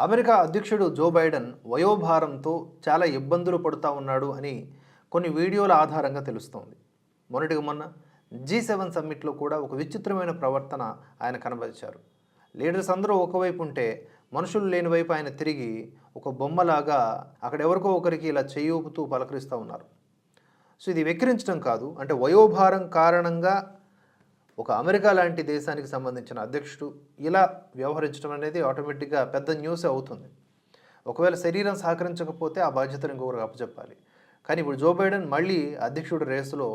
America అధ్యక్షుడు Joe Biden వయోభారంతో చాలా ఇబ్బందులు పడుతూ ఉన్నాడు అని కొన్ని వీడియోల ఆధారంగా తెలుస్తోంది. మొన్నటికి మొన్న జీ సెవెన్ సమ్మిట్లో కూడా ఒక విచిత్రమైన ప్రవర్తన ఆయన కనబరిచారు. లీడర్స్ అందరూ ఒకవైపు ఉంటే మనుషులు లేని వైపు ఆయన తిరిగి ఒక బొమ్మలాగా అక్కడ ఎవరికో ఒకరికి ఇలా చేయూపుతూ పలకరిస్తూ ఉన్నారు. సో ఇది వెక్కిరించడం కాదు. అంటే వయోభారం కారణంగా ఒక అమెరికా లాంటి దేశానికి సంబంధించిన అధ్యక్షుడు ఇలా వ్యవహరించడం అనేది ఆటోమేటిక్గా పెద్ద న్యూస్ అవుతుంది. ఒకవేళ శరీరం సహకరించకపోతే ఆ బాధ్యతను ఇంకొకరికి అప్పచెప్పాలి. కానీ ఇప్పుడు జో బైడెన్ మళ్ళీ అధ్యక్షుడు రేసులో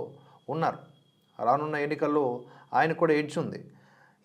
ఉన్నారు. రానున్న ఎన్నికల్లో ఆయన కూడా ఎడ్జ్ ఉంది.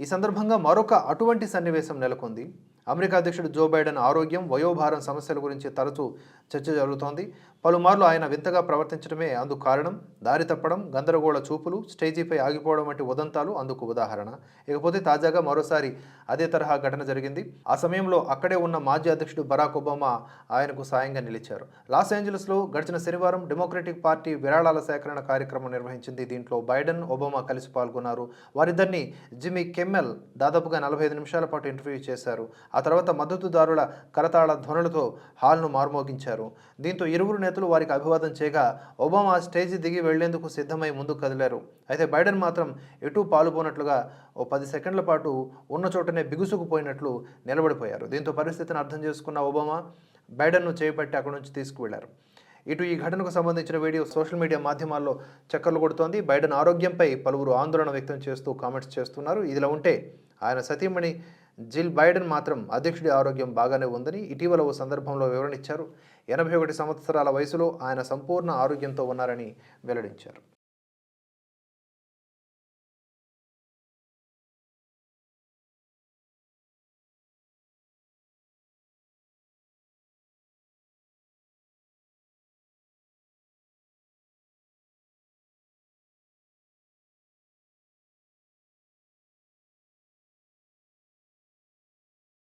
ఈ సందర్భంగా మరొక అటువంటి సన్నివేశం నెలకొంది. అమెరికా అధ్యక్షుడు జో బైడెన్ ఆరోగ్యం వయోభారం సమస్యల గురించి తరచూ చర్చ జరుగుతోంది. పలుమార్లు ఆయన వింతగా ప్రవర్తించడమే అందుకు కారణం. దారి తప్పడం గందరగోళ చూపులు స్టేజీపై ఆగిపోవడం వంటి ఉదంతాలు అందుకు ఉదాహరణ. ఇకపోతే తాజాగా మరోసారి అదే తరహా ఘటన జరిగింది. ఆ సమయంలో అక్కడే ఉన్న మాజీ అధ్యక్షుడు బరాక్ ఒబామా ఆయనకు సాయంగా నిలిచారు. లాస్ ఏంజలస్లో గడిచిన శనివారం డెమోక్రటిక్ పార్టీ విరాళాల సేకరణ కార్యక్రమం నిర్వహించింది. దీంట్లో బైడెన్ ఒబామా కలిసి పాల్గొన్నారు. వారిద్దరిని జిమ్మీ కెమ్మెల్ దాదాపుగా నలభై ఐదు నిమిషాల పాటు ఇంటర్వ్యూ చేశారు. ఆ తర్వాత మద్దతుదారుల కరతాళ ధ్వనులతో హాల్ను మార్మోగించారు. దీంతో ఇరువురు నేతలు వారికి అభివాదం చేయగా ఒబామా స్టేజి దిగి వెళ్ళేందుకు సిద్ధమై ముందుకు కదిలారు. అయితే బైడెన్ మాత్రం ఎటూ పాలుపోనట్లుగా ఓ పది సెకండ్ల పాటు ఉన్న చోటనే బిగుసుకుపోయినట్లు నిలబడిపోయారు. దీంతో పరిస్థితిని అర్థం చేసుకున్న ఒబామా బైడెన్ను చేపట్టి అక్కడి నుంచి తీసుకువెళ్ళారు. ఇటు ఈ ఘటనకు సంబంధించిన వీడియో సోషల్ మీడియా మాధ్యమాల్లో చక్కర్లు కొడుతోంది. బైడెన్ ఆరోగ్యంపై పలువురు ఆందోళన వ్యక్తం చేస్తూ కామెంట్స్ చేస్తున్నారు. ఇదిలా ఉంటే ఆయన సతీమణి జిల్ బైడెన్ మాత్రం అధ్యక్షుడి ఆరోగ్యం బాగానే ఉందని ఇటీవల ఓ సందర్భంలో వివరణ ఇచ్చారు. ఎనభై ఒకటి సంవత్సరాల వయసులో ఆయన సంపూర్ణ ఆరోగ్యంతో ఉన్నారని వెల్లడించారు.